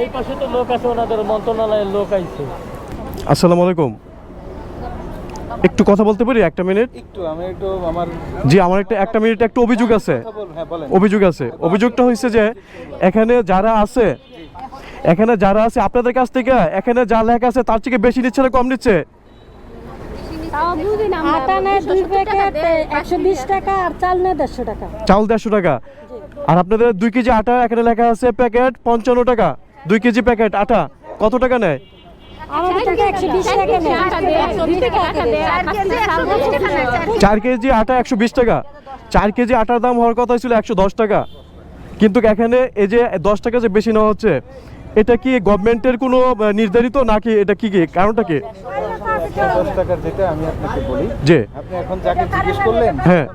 ওই পাশে তো লোক আছে ওনাদের মন্ত্রণালয়ের লোক আইছে। আসসালামু আলাইকুম। একটু কথা বলতে পারি একটা মিনিট? একটু আমি একটু আমার জি আমার একটা একটা মিনিট একটা অভিযোগ আছে। হ্যাঁ বলেন অভিযোগ আছে। অভিযোগটা হয়েছে যে এখানে যারা আছে এখানে যারা আছে আপনাদের কাছ থেকে এখানে যা লেখা আছে তার থেকে বেশি নিচ্ছে না কম নিচ্ছে? চাল টাকা। চাউল দেড়শো টাকা। আর আপনাদের দুই কেজি আটা এখানে লেখা আছে প্যাকেট পঞ্চান্ন টাকা। দুই কেজি প্যাকেট আটা কত টাকা নেয়? চার কেজি আটা একশো বিশ টাকা। চার কেজি আটার দাম হওয়ার কথা ছিল একশো দশ টাকা। কিন্তু এখানে এই যে দশ টাকা যে বেশি নেওয়া হচ্ছে এটা কি গভর্নমেন্টের কোনো নির্ধারিত নাকি এটা কি কি? কারণটা কি? দশ টাকার যেটা আমি আপনাকে বলি যে আপনি এখন যাকে জিজ্ঞেস করলেন হ্যাঁ।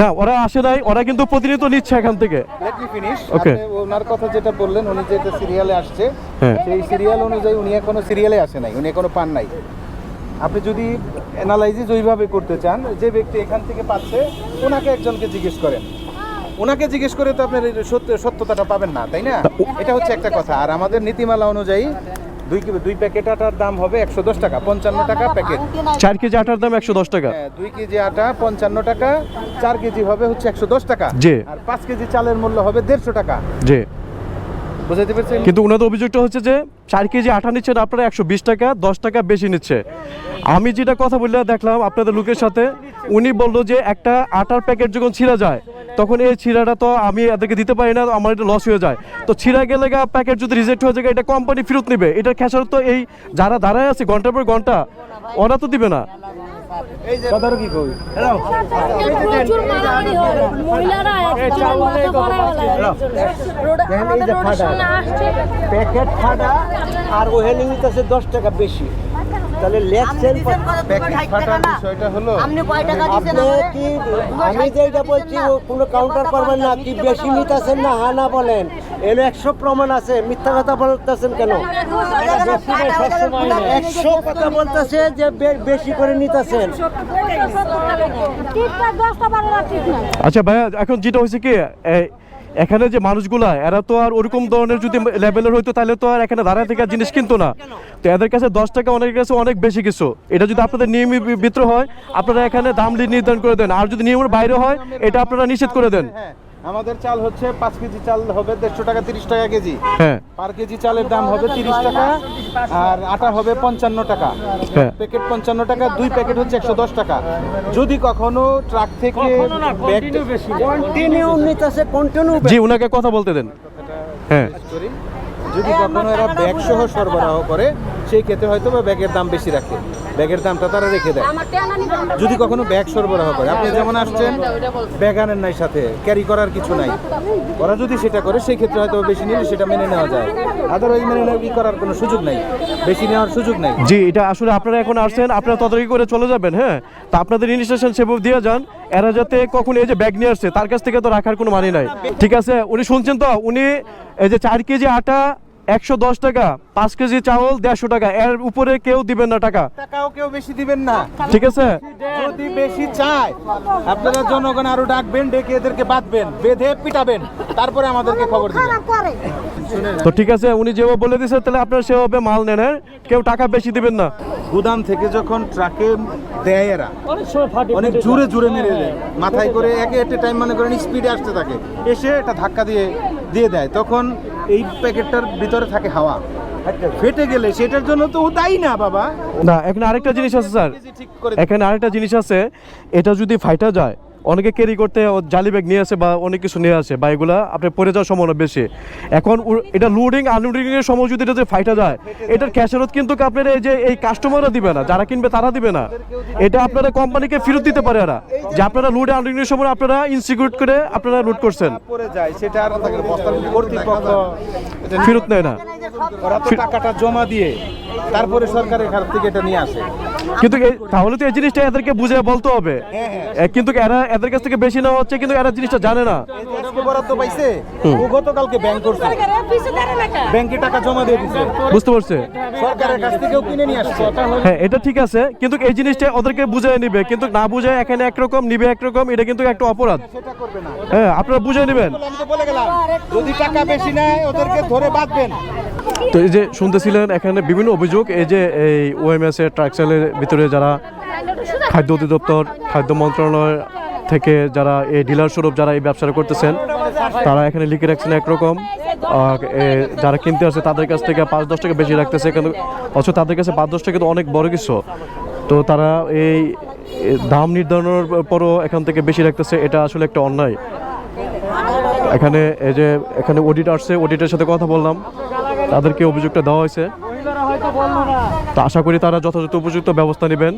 না। ওরা আসে নাই ওরা কিন্তু প্রতিনিয়ত নিচ্ছে এখান থেকে। Let me finish Okay. ওনার কথা যেটা বললেন উনি যেটা সিরিয়ালে আসছে হ্যাঁ। সেই সিরিয়াল অনুযায়ী উনি এখনও সিরিয়ালে আসে নাই উনি এখনও পান নাই। আপনি যদি অ্যানালাইজিস ওইভাবে করতে চান যে ব্যক্তি এখান থেকে পাচ্ছে ওনাকে একজনকে জিজ্ঞেস করেন। ওনাকে জিজ্ঞেস করে তো আপনার সত্য সত্যতাটা পাবেন না তাই না? এটা হচ্ছে একটা কথা। আর আমাদের নীতিমালা অনুযায়ী দুই দুই প্যাকেট আটার দাম হবে একশো দশ টাকা পঞ্চান্ন টাকা প্যাকেট। চার কেজি আটার দাম একশো দশ টাকা। হ্যাঁ, দুই কেজি আটা পঞ্চান্ন টাকা চার কেজি হবে হচ্ছে একশো দশ টাকা। জি। আর পাঁচ কেজি চালের মূল্য হবে দেড়শো টাকা। যে বুঝাইতে পেরেছেন? কিন্তু ওনাদের অভিযোগটা হচ্ছে যে চার কেজি আটা নিচ্ছেন আপনারা একশো বিশ টাকা দশ টাকা বেশি নিচ্ছে। আমি যেটা কথা বললে দেখলাম আপনাদের লোকের সাথে উনি বলল যে একটা আটার প্যাকেট যখন ছিঁড়া যায় তখন এই ছিঁড়াটা তো আমি এদেরকে দিতে পারি না আমার এটা লস হয়ে যায়। তো ছিঁড়া গেলে প্যাকেট যদি রিজেক্ট হয়ে যায় এটা কোম্পানি ফেরত নেবে। এটা খেসারত তো এই যারা দাঁড়ায় আছে ঘণ্টার পর ঘণ্টা ওরা তো দিবে না। প্যাকেট ফাটা আর ওহেলে নিতেছে দশ টাকা বেশি। তাহলে লেখ সেল প্যাকেট ফাটার বিষয়টা হলো আপনি কি আমি যে এটা বলছি কোনো কাউন্টার করবেন না কি বেশি নিতেছেন না হা না বলেন। এলো একশো প্রমাণ আছে মিথ্যা কথা বলতেছেন কেন? একশো কথা বলতেছে যে বেশি করে নিতেছেন। আচ্ছা ভাইয়া এখন যেটা হয়েছে কি এই, এখানে যে মানুষগুলা এরা তো আর ওরকম ধরনের যদি লেভেলের হইতো তাহলে তো আর এখানে দাঁড়ায় থেকে জিনিস কিনতো না। তো এদের কাছে দশ টাকা অনেকের কাছে অনেক বেশি কিছু। এটা যদি আপনাদের নিয়মের বিত্র ভিতরে হয় আপনারা এখানে দাম নির্ধারণ করে দেন। আর যদি নিয়মের বাইরে হয় এটা আপনারা নিষেধ করে দেন। আমাদের চাল হচ্ছে পাঁচ কেজি চাল হবে দেড়শো টাকা তিরিশ টাকা কেজি। হ্যাঁ। পার কেজি চালের দাম হবে তিরিশ টাকা আর আটা হবে পঞ্চান্ন টাকা। হ্যাঁ। প্যাকেট পঞ্চান্ন টাকা দুই প্যাকেট হচ্ছে একশো দশ টাকা। যদি কখনো ট্রাক থেকে জি ওনাকে কথা বলতে দেন। হ্যাঁ। যদি কখনো এরা ব্যাগ সহ সরবরাহ করে সেই ক্ষেত্রে হয়তো বা ব্যাগের দাম বেশি রাখে। ব্যাগের দামটা তারা রেখে দেয়। যদি কখনো ব্যাগ সরবরাহ করে। আপনি যেমন আসছেন, ব্যাগ আনেন নাই সাথে, ক্যারি করার কিছু নাই। ওরা যদি সেটা করে সেই ক্ষেত্রে হয়তো বেশি নিলে সেটা মেনে নেওয়া যায়। আদারওয়াইজ মেনে নেওয়া করার কোনো সুযোগ নাই। বেশি নেওয়ার সুযোগ নাই। জি, এটা আসলে আপনারা এখন আসছেন, আপনারা তদারকি করে চলে যাবেন হ্যাঁ? তা আপনাদের ইনস্ট্রাকশন সেভাবে দিয়ে যান, এরা যাতে কখন এই যে ব্যাগ নিয়ে আসছে, তার কাছ থেকে তো রাখার কোনো মানে নাই। ঠিক আছে? উনি শুনছেন তো? উনি এই যে চার কেজি আটা একশো দশ টাকা পাঁচ কেজি চাউল দেড়শো টাকা এর উপরে কেউ দিবেন না টাকা। টাকাও কেউ বেশি দিবেন না। ঠিক আছে? যদি বেশি চায় আপনারা জনগণ আরও ডাকবেন ডেকে এদেরকে বাঁধবেন বেঁধে পিটাবেন তারপরে আমাদেরকে খবর দিবেন। তো ঠিক আছে উনি যেভাবে বলে দিয়েছে তাহলে আপনারা সেভাবে মাল নেন হ্যাঁ? কেউ টাকা বেশি দিবেন না। গুদাম থেকে যখন ট্রাকে দেয় এরা অনেক জোরে জোরে মেরে দেয়। মাথায় করে একে এট টাইম মনে করেন স্পিডে আসতে থাকে। এসে এটা ধাক্কা দিয়ে দিয়ে দেয়। তখন এই প্যাকেটটার ভিতরে থাকে হাওয়া। ফেটে গেলে সেটার জন্য তো ও দায়ী না বাবা। না এখানে আরেকটা জিনিস আছে স্যার। এখানে আরেকটা জিনিস আছে এটা যদি ফাইটা যায় অনেকে ক্যারি করতে জালি ব্যাগ নিয়ে আসে বা অনেক কিছু নিয়ে আসে বা এগুলা আপনি পরে যাওয়ার সম্ভাবনা বেশি। এখন এটা লোডিং আনলোডিং এর সময় যদি এটা যদি ফাইটা যায় এটার ক্যাশারত কিন্তু আপনারা এই যে এই কাস্টমাররা দিবে না যারা কিনবে তারা দিবে না। এটা আপনারা কোম্পানিকে ফেরত দিতে পারে এরা যে আপনারা লোড আনলোডিং এর সময় আপনারা ইনসিকিউর করে আপনারা লোড করছেন। পড়ে যায় সেটা আর তাদের বস্তার কর্তৃপক্ষ এটা ফেরত নেয় না। ওরা তো টাকাটা জমা দিয়ে তারপরে সরকারের খারাপ থেকে এটা নিয়ে আসে। কিন্তু তাহলে তো এই জিনিসটা এদেরকে বুঝে বলতে হবে। কিন্তু এরা এদের কাছ থেকে বেশি নেওয়া হচ্ছে কিন্তু এরা জিনিসটা জানে না। বরাদ্দ পাইছে? ও গতকালকে ব্যাংক করছে। ব্যাংকে টাকা জমা দিয়ে দিছে। বুঝতে পারছে। সরকারের কাছ থেকেও কিনে নিয়ে আসছে। হ্যাঁ এটা ঠিক আছে কিন্তু এই জিনিসটা ওদেরকে বুঝিয়ে নিবে কিন্তু না বুঝে এখানে একরকম নিবে একরকম এটা কিন্তু একটা অপরাধ। সেটা করবে না। হ্যাঁ আপনারা বুঝিয়ে নেবেন। আমি তো বলে গেলাম যদি টাকা বেশি নেয় ওদেরকে ধরে বাঁধবেন। তো এই যে শুনতেছিলেন এখানে বিভিন্ন অভিযোগ, এই যে এই ওএমএস এর ট্রাকসেলের ভিতরে যারা খাদ্য অধিদপ্তর, খাদ্য মন্ত্রণালয় থেকে যারা এই ডিলার স্বরূপ যারা এই ব্যবসাটা করতেছেন, তারা এখানে লিখে রাখছেন একরকম। যারা কিনতে আসে তাদের কাছ থেকে পাঁচ, দশ টাকা বেশি রাখতেছে, কিন্তু অথচ তাদের কাছে পাঁচ, দশ টাকা তো অনেক বড় কিছু। তো তারা এই দাম নির্ধারণের পরও এখান থেকে বেশি রাখতেছে, এটা আসলে একটা অন্যায়। এখানে এই যে এখানে অডিট আসছে অডিটের সাথে কথা বললাম। তাদেরকে অভিযোগটা দেওয়া হয়েছে। তো আশা করি তারা যথাযথ উপযুক্ত ব্যবস্থা নেবেন।